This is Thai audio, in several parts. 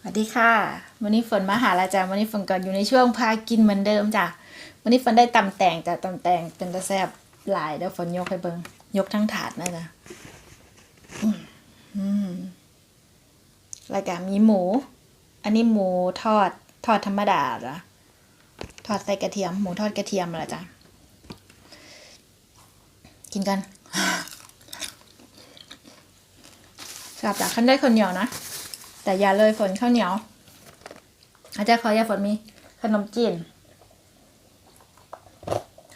สวัสดีค่ะ วันนี้ฝนมาหาละจ้ะวันนี้ฝนก็อนอยู่ในช่วงพากินเหมือนเดิมจ้ะวันนี้ฝนได้ตำแตงจ้ะตำแตงเป็นตะแซบหลายเดี๋ยวฝนยกให้เบิงยกทั้งถาดนะจ๊ะอืมอืมแล้วก็มีหมู อันนี้หมูทอดทอดธรรมดาจ้ะทอดใส่กระเทียม หมูทอดกระเทียมละจ้ะกินกันชอบจ้ะขั้นได้คนเหนียวนะ แต่อย่าเลยฝนข้าวเหนียว อาจารย์ขออย่าฝนมีขนมจีน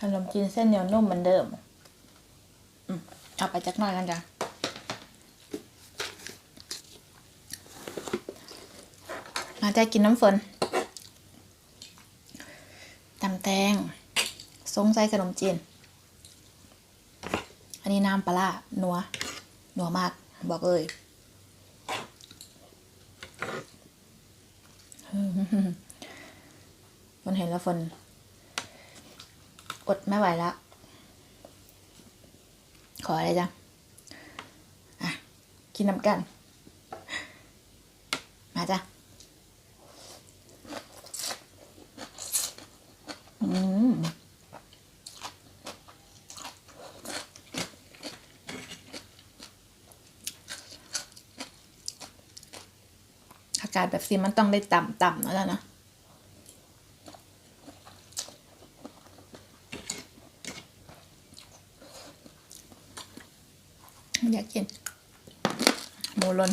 ขนมจีนเส้นเหนียวนุ่มเหมือนเดิมอืมเอาไปจักหน่อยกันจ้ะมาจะกินน้ำฝนตำแตงทรงใส่ขนมจีน อันนี้น้ำปลาร้านัวนัวมาก บอกเลย ฝนเห็นแล้วฝนอดไม่ไหวแล้วขออะไรจ้ะอะ กินน้ำกัน มาจ้ะอืมากาศแบบนี้มันต้องได้ต่ำๆแล้วนะอยากกินหมูลน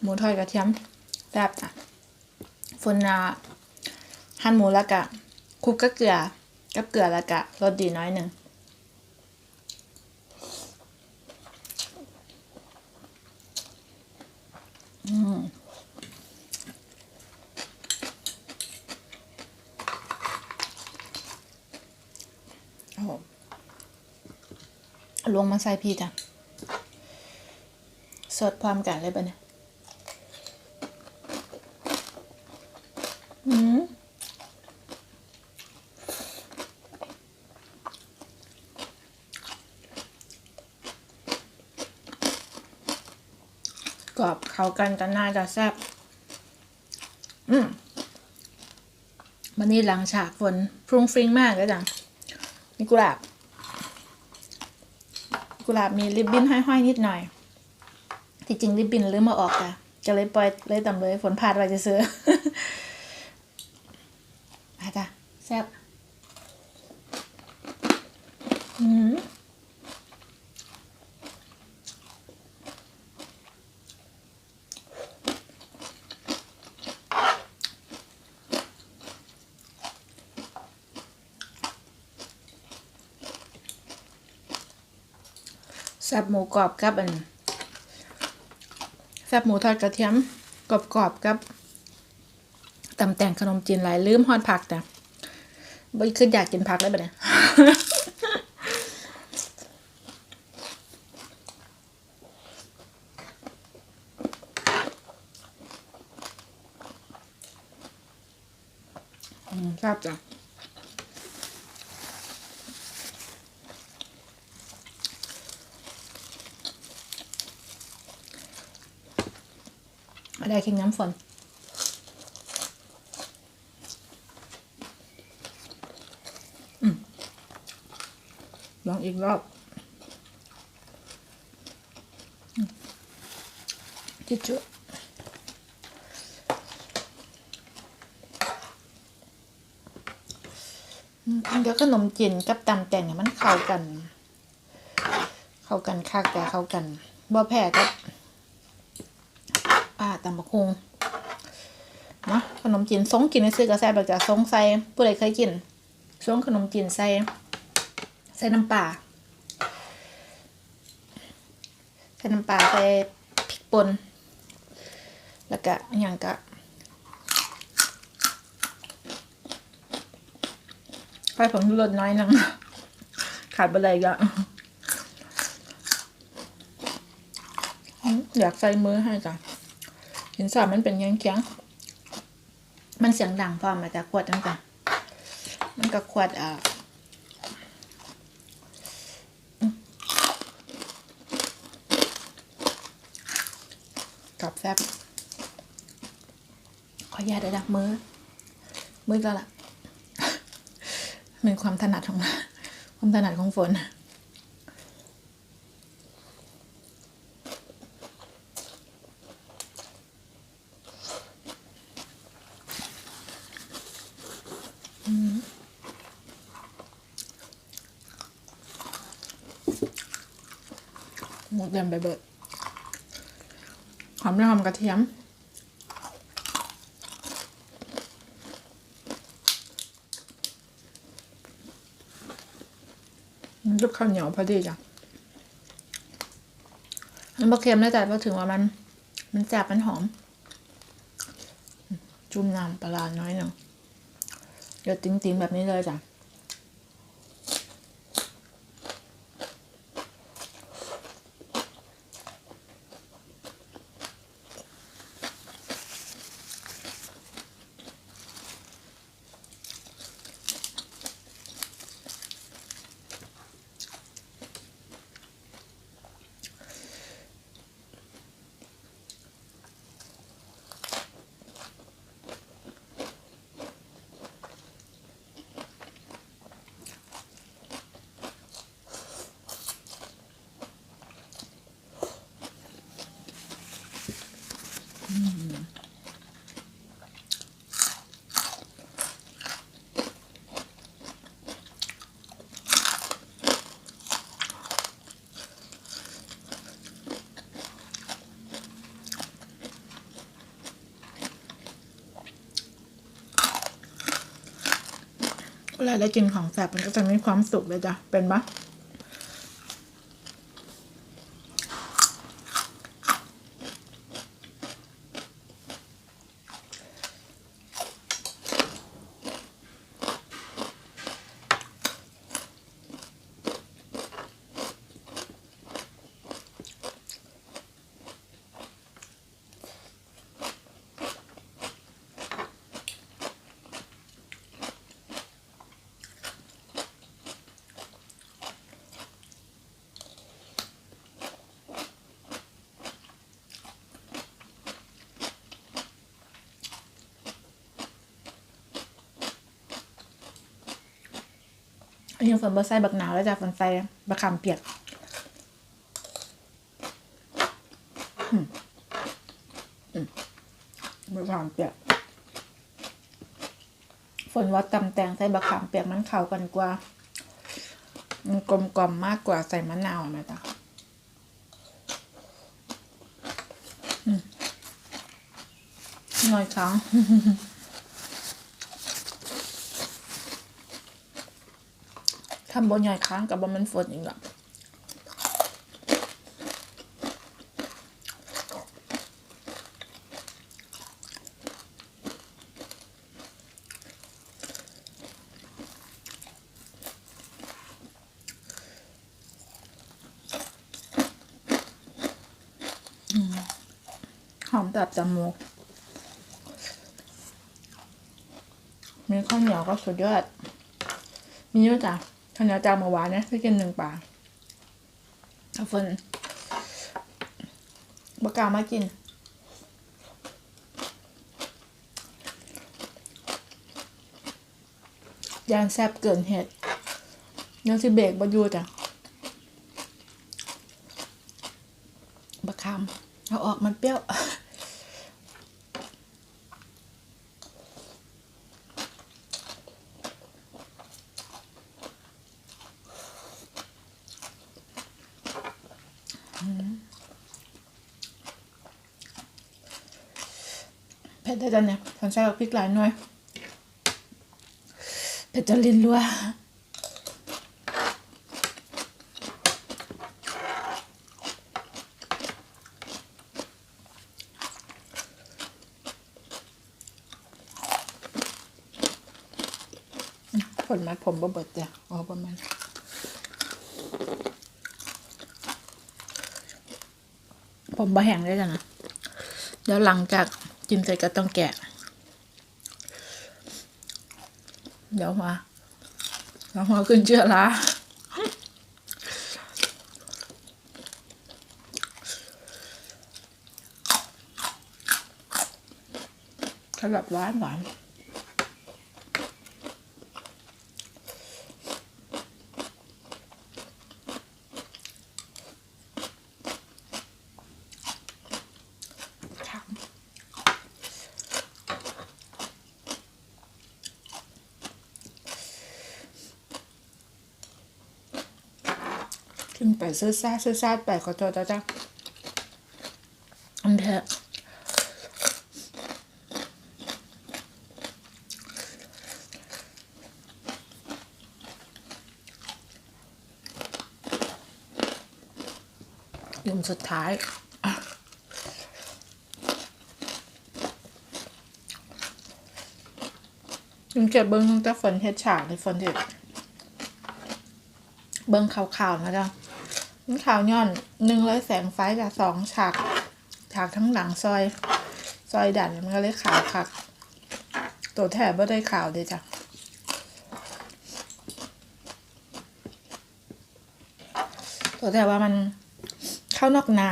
หมูทอดกระเทียมแซ่บอะฝนอะหั่นหมูแล้วก็คลุกกับเกลือกับเกลือแล้วก็รสดีน้อยหนึ่ง อืมโอ้โหเอา ลวงมาใส่พี่จ้ะสดพร้อมกันเลยปะเนี่ยอืมกรอบเข้ากันกันน่าจะแซ่บอืมวันนี้หลังฉากฝนพรุงฟริ้งมากเลยจังมีกุหลาบ กุหลาบมีริบบิ้นห้อยๆนิดหน่อย ที่จริงริบบิ้นลืมมาออกค่ะ จะเลยปล่อยเลยต่ำเลยฝนพาดไว้จะซื้อ มาจ้ะแซ่บอืม แซ่บหมูกรอบกับอันแซ่บหมูทอดกระเทียมกรอบๆกับตำแต่งขนมจีนหลายลืมฮอดผักจ้ะบ่คืออยากกินผักเลยบัดเนี่ยอืมครับจ้ะ อะไรกินน้ำฝนอืมลองอีกรอบจิจุมเดี๋ยวขนมจีนกับตำแต่งเนี่ยมันเข้ากัน เข้ากันคักแต่เข้ากันบ่แพ้กับ ตำบักฮุงเนาะขนมจีนซงกินในซื้อกระแซบแบบจะซงใส่ผู้ใดเคยกินซงขนมจีนใส่ใส่น้ำปลาใส่น้ำปลาใส่พริกป่นแล้วก็อย่างก็ไฟผงชูรสน้อยนึงขาดไปเลยก็อยากใส่มือให้จ้ะ หินสอบมันเป็นยังเคียงมันเสียงดังพอมาจากขวดนั่นจ้ะมันก็ขวดอ่ากับแฟบขออย่าได้ดักมือ มือแล้วล่ะเป็นความถนัดของความถนัดของฝน หมูเต็มไปเบิดหอมด้วยหอมกระเทียม มันรูปข้าวเหนียวพอดีจ้ะมันบะเค็มได้แต่พอถึงว่ามัน มันแสบมันหอม จุ่มน้ำปลาน้อยหนึ่งเดี๋ยวติ้งๆแบบนี้เลยจ้ะ เวลาได้กินของแสบมันก็จะมีความสุขเลยจ้ะเป็นปะ นนี้ฝนบ่ใส่บักหนาวแล้วจ้ะฝนใส่บักขามเปียกบักขามเปียกฝนว่าตำแตงใส่บักขามเปียกมันเข้ากันกว่า มันกลมกล่อมมากกว่าใส่มะนาวไหมจ๊ะหน่อยครั้ง ทำบนใหญ่ค้างกับบนมันฝนอีกละอืมหอมตับจมูก มีข้าวเหนียวก็สุดยอด มีด้วยจ้ะ ข้าวเหนียวจางมื่อวานนี่ยไปกินหนึ่งปลาถ้าฝนบกามากินยานแซบเกินเหตุยังสิเบรกบอยู่จ้ะบะคามเอาออกมันเปรี้ยว ได้จันเนี่ยฉันใส่พริกหลายหน่อยเผ็ดจะลิ้นรัวผลไม้ผมบ่เบิดจ้ะอ๋อประมาณผมบะแห้งได้จ้ะนะ เดี๋ยวหลังจาก กินเสร็จก็ต้องแกะ เดี๋ยวมาเดี๋ยวมาขึ้นเชื่อละสำหรับร้านหวาน ขึ้นไปซื้อซาซื้อซาไปขอโทษจ้าจ้าอันเถอะยุมสุดท้ายยุมเก็บเบิ้งตั้งแต่ฝนเฮ็ดฉากในฝนเฮ็ด เบิ้งขาวๆนะจ๊ะมันขาวย่อนหนึ่งร้อยแสงไฟจากสองฉาก ฉากทั้งหลังซอย ซอยดันมันก็เลยขาวคัก ตัวแถบไม่ได้ขาวเลยจ้ะตัวแต่ว่ามันเข้านอกนา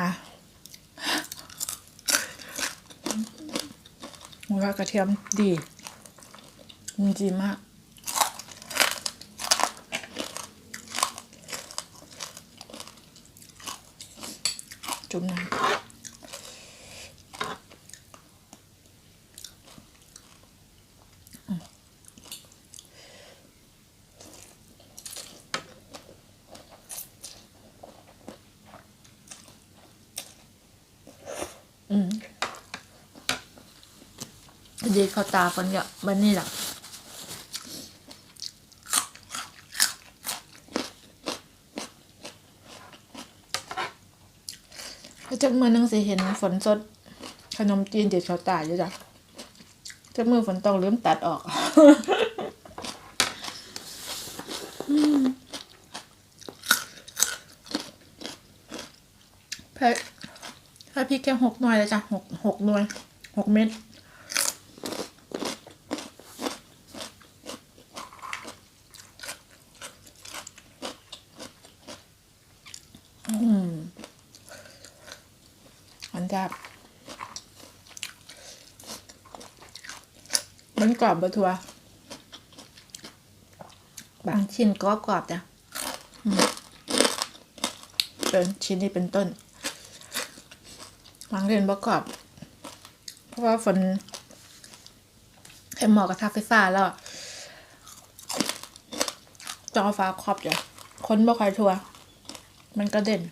หมูกระเทียมดีมันดีมาก จุ่มน้ำอืมอืมดีเขาตาฟันเยอะบันนี่แหละแล้ว จากมือหนึงสิเห็นฝนสด ขนมจีนเด็ดเขาตายอยู่จ้ะจากมือฝนตกลืมตัดออกอืมแพ้แพ้พริกแค่หกหน่วยเลยจ้ะหกหกหน่วยหกเม็ดอืม มันจะมันกรอบบะทัว บางชิ้นกรอบกรอบๆจ้ะอืมเป็นชิ้นนี้เป็นต้นบางเรียนประกรอบ เพราะว่าฝนให้เหมาะกับทับไฟฟ้าแล้ว จอฟ้าครอบจ้ะคนบ่ค่อยทัว มันก็เด่น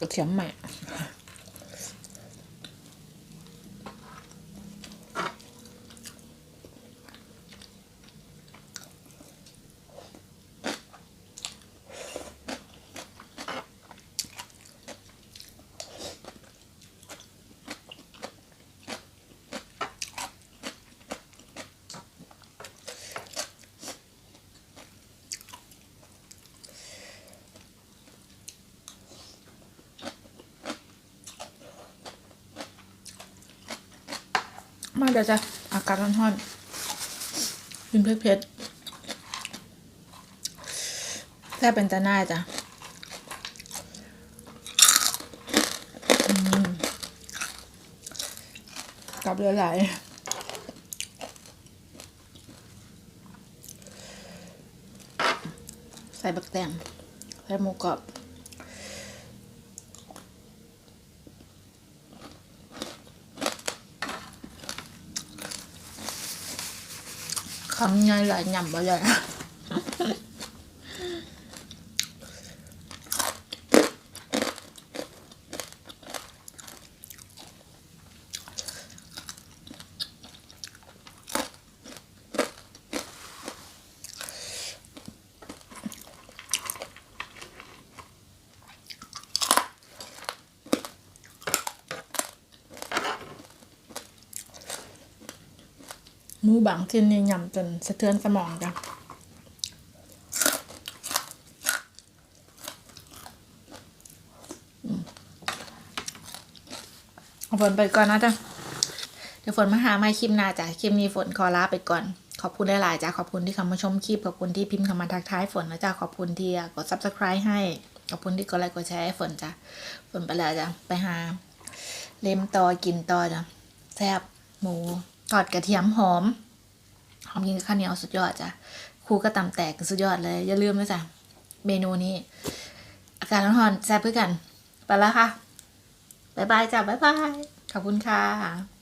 กระ มาเดี๋ยวจะอากาศร้อนๆกินเผ็ดๆแค่เป็นตาหน้าจ้ะกลับเรือไหลใส่บักแตงใส่หมูกรอบ คำใหญ่ห มูบางชิ้นนี่ยำจนสะเทือนสมองจ้ะเอาฝนไปก่อนนะจ๊ะ เดี๋ยวฝนมาหาไม่คลิปหน้าจ้ะ คลิปนี้ฝนขอลาไปก่อน ขอบคุณหลายๆจ้ะ ขอบคุณที่เข้ามาชมคลิป ขอบคุณที่พิมพ์คำมาทักทายฝนนะจ๊ะขอบคุณที่กด subscribe ให้ ขอบคุณที่กดไลค์กดแชร์ให้ฝนจ้ะ ฝนไปแล้วจ้ะ ไปหา เล็มต่อกินต่อจ้ะ แซ่บหมู ทอดกระเทียมหอม หอมกินกับข้าวเหนียวสุดยอดจ้ะครูก็ตำแตกสุดยอดเลย อย่าลืมนะจ๊ะเมนูนี้ อากาศร้อนๆแซ่บเพื่อกัน ไปแล้วค่ะ บ๊ายบายจ้ะบ๊ายบาย ขอบคุณค่ะ